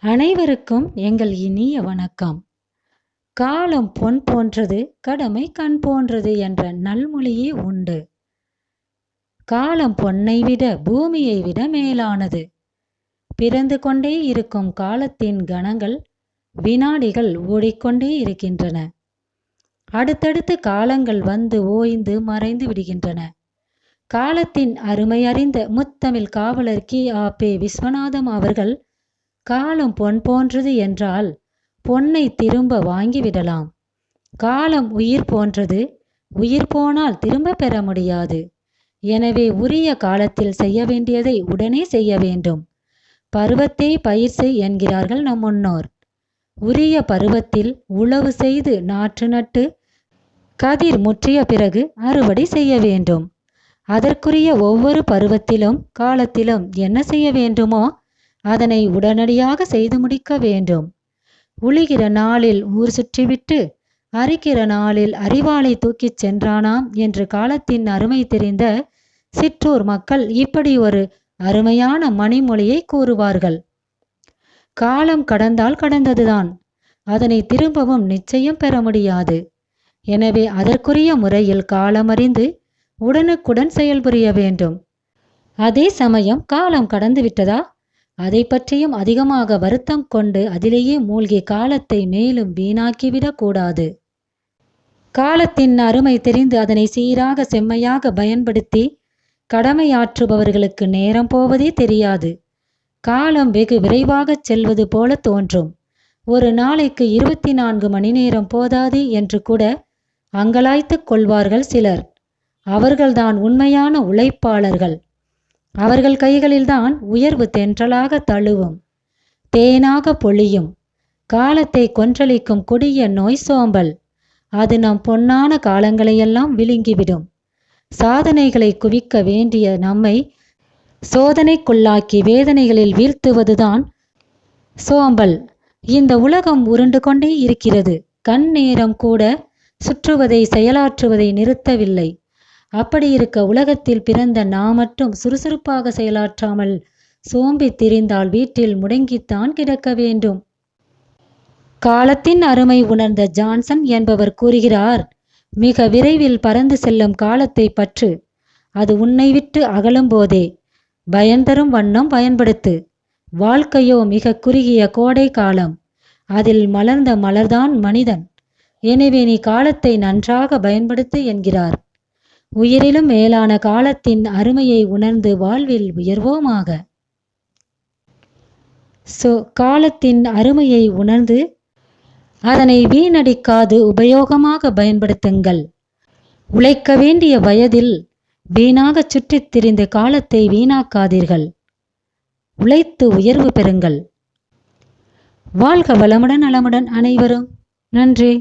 அனைவருக்கும் எங்கள் இனிய வணக்கம். காலம் பொன் போன்றது கடமை கண் போன்றது என்ற நல்மொழியே உண்டு. காலம் பொன்னை விட பூமியை விட மேலானது. பிறந்து கொண்டே இருக்கும் காலத்தின் கணங்கள் வினாடிகள் ஓடிக்கொண்டே இருக்கின்றன. அடுத்தடுத்து காலங்கள் வந்து ஓய்ந்து மறைந்து விடுகின்றன. காலத்தின் அருமை அறிந்த முத்தமிழ் காவலர் கி. ஆ. பே. விஸ்வநாதம் அவர்கள் காலம் பொன் போன்றது என்றால் பொன்னை திரும்ப வாங்கிவிடலாம். காலம் உயிர் போன்றது உயிர் போனால் திரும்ப பெற முடியாது. எனவே உரிய காலத்தில் செய்ய வேண்டியதை உடனே செய்ய வேண்டும். பருவத்தை பயிர் செய் என்கிறார்கள் நம் முன்னோர். உரிய பருவத்தில் உழவு செய்து நாற்று நட்டு கதிர் முற்றிய பிறகு அறுவடை செய்ய வேண்டும். அதற்குரிய ஒவ்வொரு பருவத்திலும் காலத்திலும் என்ன செய்ய வேண்டுமோ அதனை உடனடியாக செய்து முடிக்க வேண்டும். உழுகிற நாளில் ஊர் சுற்றிவிட்டு அரிக்கிற நாளில் அறிவாளை தூக்கிச் சென்றானாம் என்று காலத்தின் அருமை தெரிந்த சிற்றூர் மக்கள் இப்படி ஒரு அருமையான மணிமொழியை கூறுவார்கள். காலம் கடந்தால் கடந்ததுதான். அதனை திரும்பவும் நிச்சயம் பெற முடியாது. எனவே அதற்குரிய முறையில் காலமறிந்து உடனுக்குடன் செயல்புரிய வேண்டும். அதே சமயம் காலம் கடந்து விட்டதா அதை பற்றியும் அதிகமாக வருத்தம் கொண்டு அதிலேயே மூழ்கி காலத்தை மேலும் வீணாக்கிவிடக் கூடாது காலத்தின் அருமை தெரிந்து அதனை சீராக செம்மையாக பயன்படுத்தி கடமையாற்றுபவர்களுக்கு நேரம் போவதே தெரியாது. காலம் வெகு விரைவாகச் செல்வது போல தோன்றும். ஒரு நாளைக்கு இருபத்தி நான்கு மணி நேரம் போதாது என்று கூட அங்கலாய்த்துக் கொள்வார்கள் சிலர். அவர்கள்தான் உண்மையான உழைப்பாளர்கள். அவர்கள் கைகளில்தான் உயர்வு தென்றலாக தழுவும். தேனாக பொழியும். காலத்தை கொன்றளிக்கும் கொடிய நோய் சோம்பல். அது நம் பொன்னான காலங்களையெல்லாம் விழுங்கிவிடும். சாதனைகளை குவிக்க வேண்டிய நம்மை சோதனைக்குள்ளாக்கி வேதனைகளில் வீழ்த்துவதுதான் சோம்பல். இந்த உலகம் உருண்டு கொண்டே இருக்கிறது. கண் நேரம் கூட சுற்றுவதை செயலாற்றுவதை நிறுத்தவில்லை. அப்படி இருக்க உலகத்தில் பிறந்த நாம் மட்டும் சுறுசுறுப்பாக செயலாற்றாமல் சோம்பி திரிந்தால் வீட்டில் முடங்கித்தான் கிடக்க வேண்டும். காலத்தின் அருமை உணர்ந்த ஜான்சன் என்பவர் கூறுகிறார் மிக விரைவில் பறந்து செல்லும் காலத்தை பற்று. அது உன்னை விட்டு அகலும் போதே. பயன்தரும் வண்ணம் பயன்படுத்து. வாழ்க்கையோ மிக குறுகிய கோடை காலம். அதில் மலர்ந்த மலர்தான் மனிதன். எனவே நீ காலத்தை நன்றாக பயன்படுத்து என்கிறார். உயிரிலும் மேலான காலத்தின் அருமையை உணர்ந்து வாழ்வில் உயர்வோமாக. சோ காலத்தின் அருமையை உணர்ந்து அதனை வீணடிக்காது உபயோகமாக பயன்படுத்துங்கள். உழைக்க வேண்டிய வயதில் வீணாக சுற்றித் திரிந்து காலத்தை வீணாக்காதீர்கள். உழைத்து உயர்வு பெறுங்கள். வாழ்க வளமுடன் நலமுடன் அனைவரும். நன்றி.